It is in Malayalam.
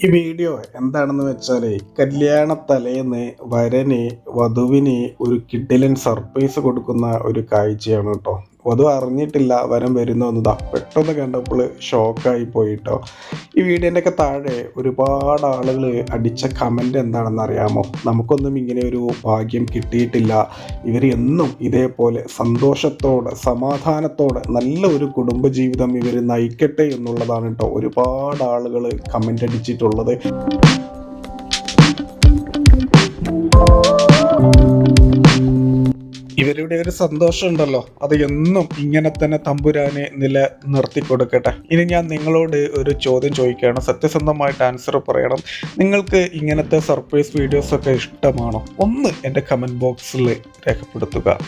ഈ വീഡിയോ എന്താണെന്ന് വെച്ചാൽ കല്യാണ തലേന്ന് വരന് വധുവിന് ഒരു കിഡിലൻ സർപ്രൈസ് കൊടുക്കുന്ന ഒരു കാഴ്ചയാണ് കേട്ടോ. വധു അറിഞ്ഞിട്ടില്ല വരം വരൻ വരുന്നതെന്നതാ പെട്ടെന്ന് കണ്ടപ്പോൾ ഷോക്കായി പോയിട്ടോ ഈ വീഡിയോന്റെ ഒക്കെ താഴെ ഒരുപാട് ആളുകൾ അടിച്ച കമന്റ് എന്താണെന്ന് അറിയാമോ? നമുക്കൊന്നും ഇങ്ങനെ ഒരു ഭാഗ്യം കിട്ടിയിട്ടില്ല. ഇവർ എന്നും ഇതേപോലെ സന്തോഷത്തോടെ സമാധാനത്തോടെ നല്ല ഒരു കുടുംബജീവിതം ഇവർ നയിക്കട്ടെ എന്നുള്ളതാണ് കേട്ടോ ഒരുപാട് ആളുകൾ കമന്റ് അടിച്ചിട്ടുള്ളത്. ഇവരുടെ ഒരു സന്തോഷം ഉണ്ടല്ലോ അത് എന്നും ഇങ്ങനെ തന്നെ തമ്പുരാനെ നില നിർത്തി കൊടുക്കട്ടെ. ഇനി ഞാൻ നിങ്ങളോട് ഒരു ചോദ്യം ചോദിക്കുകയാണ്. സത്യസന്ധമായിട്ട് ആൻസർ പറയണം. നിങ്ങൾക്ക് ഇങ്ങനത്തെ സർപ്രൈസ് വീഡിയോസ് ഒക്കെ ഇഷ്ടമാണോ? ഒന്ന് എന്റെ കമന്റ് ബോക്സിൽ രേഖപ്പെടുത്തുക.